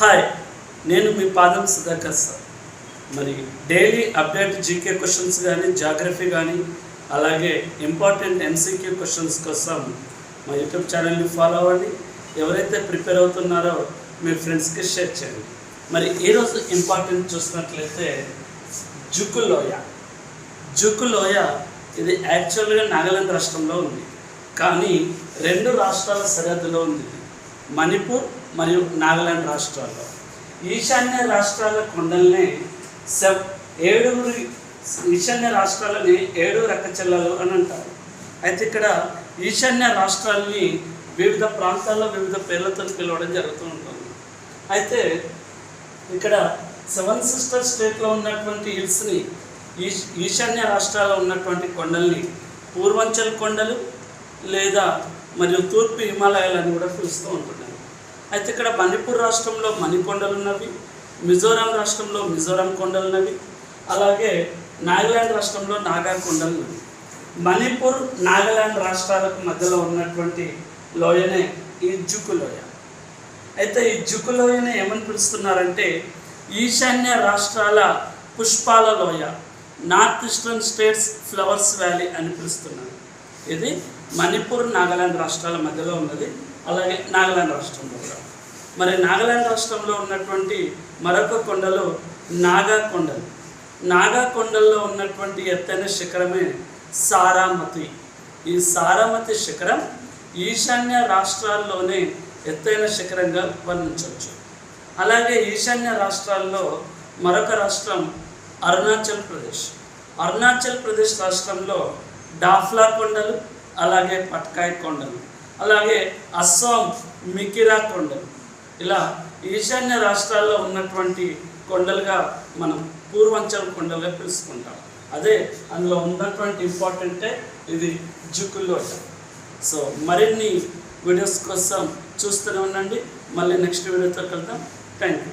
Hi నేను మీ పాదం సుధాకర్ సార్. మరి డైలీ అప్డేట్ జీకే క్వశ్చన్స్ కానీ జాగ్రఫీ కానీ అలాగే ఇంపార్టెంట్ ఎంసీక్యూ క్వశ్చన్స్ కోసం మా యూట్యూబ్ ఛానల్ని ఫాలో అవ్వండి. ఎవరైతే ప్రిపేర్ అవుతున్నారో మీ ఫ్రెండ్స్కి షేర్ చేయండి. మరి ఈరోజు ఇంపార్టెంట్ చూసినట్లయితే జుకులోయ జుకులోయ ఇది యాక్చువల్గా నాగాలాండ్ రాష్ట్రంలో ఉంది. కానీ రెండు రాష్ట్రాల సరిహద్దులో ఉంది. మణిపూర్ మరియు నాగాలాండ్ రాష్ట్రాల్లో. ఈశాన్య రాష్ట్రాల కొండల్ని సెవ్ ఏడుగురు ఈశాన్య రాష్ట్రాలని ఏడు రక్కచెల్లలు అని అంటారు. అయితే ఇక్కడ ఈశాన్య రాష్ట్రాలని వివిధ ప్రాంతాల్లో వివిధ పేర్లతో పిలవడం జరుగుతూ ఉంటుంది. అయితే ఇక్కడ సెవెన్ సిస్టర్ స్టేట్లో ఉన్నటువంటి హిల్స్ని ఈశ్ ఈశాన్య రాష్ట్రాల్లో ఉన్నటువంటి కొండల్ని పూర్వంచల్ కొండలు లేదా మరియు తూర్పు హిమాలయాలని కూడా పిలుస్తూ ఉంటున్నాయి అయితే ఇక్కడ మణిపూర్ రాష్ట్రంలో మణికొండలు ఉన్నవి మిజోరాం రాష్ట్రంలో మిజోరాం కొండలు ఉన్నవి అలాగే నాగాలాండ్ రాష్ట్రంలో నాగా కొండలు ఉన్నవి. మణిపూర్ నాగాలాండ్ రాష్ట్రాలకు మధ్యలో ఉన్నటువంటి లోయనే ఈ జుకు లోయ. అయితే ఈ జుకు లోయనే ఏమని పిలుస్తున్నారంటే ఈశాన్య రాష్ట్రాల పుష్పాల లోయ north eastern states flowers valley అని పిలుస్తున్నారు. ఇది మణిపూర్ నాగాలాండ్ రాష్ట్రాల మధ్యలో ఉన్నది. అలాగే నాగాలాండ్ రాష్ట్రంలో కూడా. మరి నాగాలాండ్ రాష్ట్రంలో ఉన్నటువంటి మరొక కొండలు నాగా కొండలు. నాగా కొండల్లో ఉన్నటువంటి ఎత్తైన శిఖరమే సారామతి. ఈ సారామతి శిఖరం ఈశాన్య రాష్ట్రాల్లోనే ఎత్తైన శిఖరంగా వర్ణించవచ్చు. అలాగే ఈశాన్య రాష్ట్రాల్లో మరొక రాష్ట్రం అరుణాచల్ ప్రదేశ్. అరుణాచల్ ప్రదేశ్ రాష్ట్రంలో డాఫ్లా కొండలు అలాగే పట్కాయ్ కొండలు అలాగే అస్సాం మికిరా కొండలు. ఇలా ఈశాన్య రాష్ట్రాల్లో ఉన్నటువంటి కొండలుగా మనం పూర్వంచల్ కొండలుగా పిలుచుకుంటాం. అదే అందులో ఉన్నటువంటి ఇంపార్టెంటే ఇది జుకులోట సో మరిన్ని వీడియోస్ కోసం చూస్తూనే ఉండండి. మళ్ళీ నెక్స్ట్ వీడియోతో కలుద్దాం. Thank you